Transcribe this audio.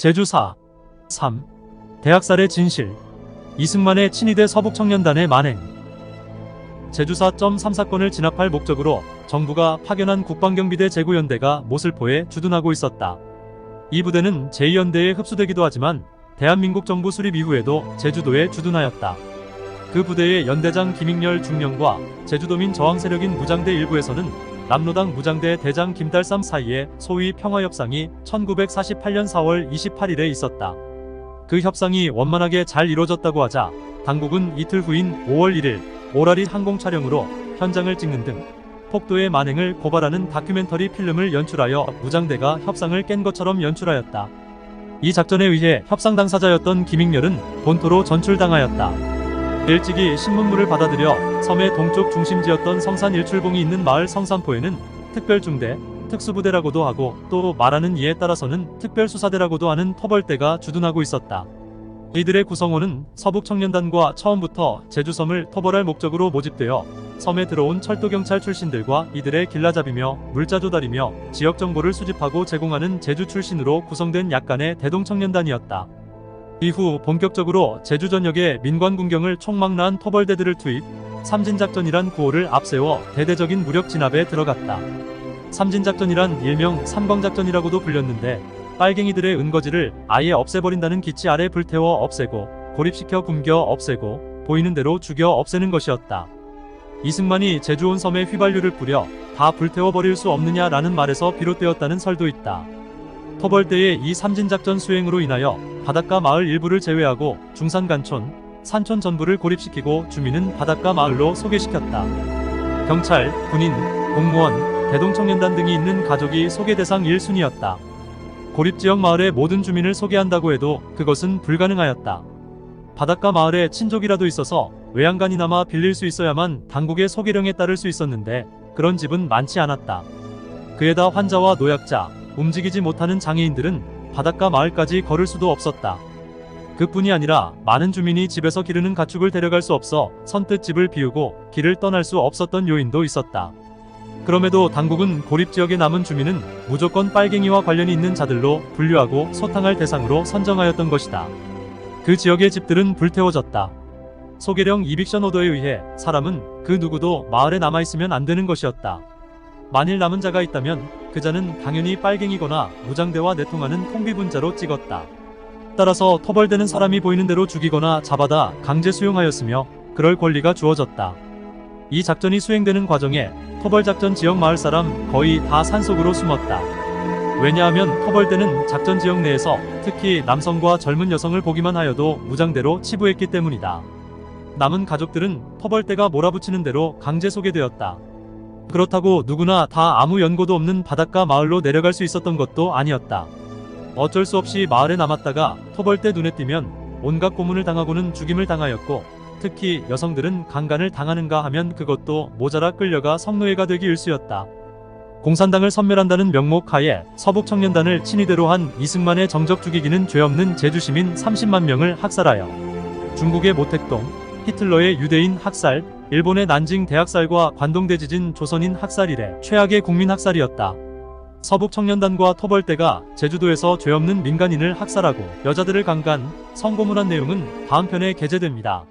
제주사 3. 대학살의 진실 이승만의 친위대 서북청년단의 만행 제주사 .3 사건을 진압할 목적으로 정부가 파견한 국방경비대 제구연대가 모슬포에 주둔하고 있었다. 이 부대는 제2연대에 흡수되기도 하지만 대한민국 정부 수립 이후에도 제주도에 주둔하였다. 그 부대의 연대장 김익렬 중령과 제주도민 저항 세력인 무장대 일부에서는 남로당 무장대 대장 김달삼 사이에 소위 평화협상이 1948년 4월 28일에 있었다. 그 협상이 원만하게 잘 이루어졌다고 하자 당국은 이틀 후인 5월 1일 오라리 항공 촬영으로 현장을 찍는 등 폭도의 만행을 고발하는 다큐멘터리 필름을 연출하여 무장대가 협상을 깬 것처럼 연출하였다. 이 작전에 의해 협상 당사자였던 김익렬은 본토로 전출당하였다. 일찍이 신문물을 받아들여 섬의 동쪽 중심지였던 성산 일출봉이 있는 마을 성산포에는 특별중대, 특수부대라고도 하고 또 말하는 이에 따라서는 특별수사대라고도 하는 토벌대가 주둔하고 있었다. 이들의 구성원은 서북청년단과 처음부터 제주섬을 토벌할 목적으로 모집되어 섬에 들어온 철도경찰 출신들과 이들의 길라잡이며 물자 조달이며 지역 정보를 수집하고 제공하는 제주 출신으로 구성된 약간의 대동청년단이었다. 이후 본격적으로 제주 전역에 민관 군경을 총망라한 토벌대들을 투입, 삼진작전이란 구호를 앞세워 대대적인 무력 진압에 들어갔다. 삼진작전이란 일명 삼광작전이라고도 불렸는데 빨갱이들의 은거지를 아예 없애버린다는 기치 아래 불태워 없애고 고립시켜 굶겨 없애고 보이는 대로 죽여 없애는 것이었다. 이승만이 제주온 섬에 휘발유를 뿌려 다 불태워버릴 수 없느냐라는 말에서 비롯되었다는 설도 있다. 터벌대의 이 삼진작전 수행으로 인하여 바닷가 마을 일부를 제외하고 중산간촌, 산촌 전부를 고립시키고 주민은 바닷가 마을로 소개시켰다. 경찰, 군인, 공무원, 대동청년단 등이 있는 가족이 소개 대상 1순위였다. 고립지역 마을의 모든 주민을 소개한다고 해도 그것은 불가능하였다. 바닷가 마을에 친족이라도 있어서 외양간이나마 빌릴 수 있어야만 당국의 소개령에 따를 수 있었는데 그런 집은 많지 않았다. 그에다 환자와 노약자, 움직이지 못하는 장애인들은 바닷가 마을까지 걸을 수도 없었다. 그뿐이 아니라 많은 주민이 집에서 기르는 가축을 데려갈 수 없어 선뜻 집을 비우고 길을 떠날 수 없었던 요인도 있었다. 그럼에도 당국은 고립 지역에 남은 주민은 무조건 빨갱이와 관련이 있는 자들로 분류하고 소탕할 대상으로 선정하였던 것이다. 그 지역의 집들은 불태워졌다. 소개령 이빅션 오더에 의해 사람은 그 누구도 마을에 남아있으면 안 되는 것이었다. 만일 남은 자가 있다면 그 자는 당연히 빨갱이거나 무장대와 내통하는 통비분자로 찍었다. 따라서 토벌되는 사람이 보이는 대로 죽이거나 잡아다 강제 수용하였으며 그럴 권리가 주어졌다. 이 작전이 수행되는 과정에 토벌작전 지역 마을 사람 거의 다 산속으로 숨었다. 왜냐하면 토벌대는 작전 지역 내에서 특히 남성과 젊은 여성을 보기만 하여도 무장대로 치부했기 때문이다. 남은 가족들은 토벌대가 몰아붙이는 대로 강제 소개되었다. 그렇다고 누구나 다 아무 연고도 없는 바닷가 마을로 내려갈 수 있었던 것도 아니었다. 어쩔 수 없이 마을에 남았다가 토벌대 눈에 띄면 온갖 고문을 당하고는 죽임을 당하였고 특히 여성들은 강간을 당하는가 하면 그것도 모자라 끌려가 성노예가 되기 일쑤였다. 공산당을 섬멸한다는 명목 하에 서북 청년단을 친위대로 한 이승만의 정적 죽이기는 죄 없는 제주 시민 30만 명을 학살하여 중국의 모택동, 히틀러의 유대인 학살, 일본의 난징 대학살과 관동대 지진 조선인 학살 이래 최악의 국민 학살이었다. 서북 청년단과 토벌대가 제주도에서 죄 없는 민간인을 학살하고 여자들을 강간, 성고문한 내용은 다음 편에 게재됩니다.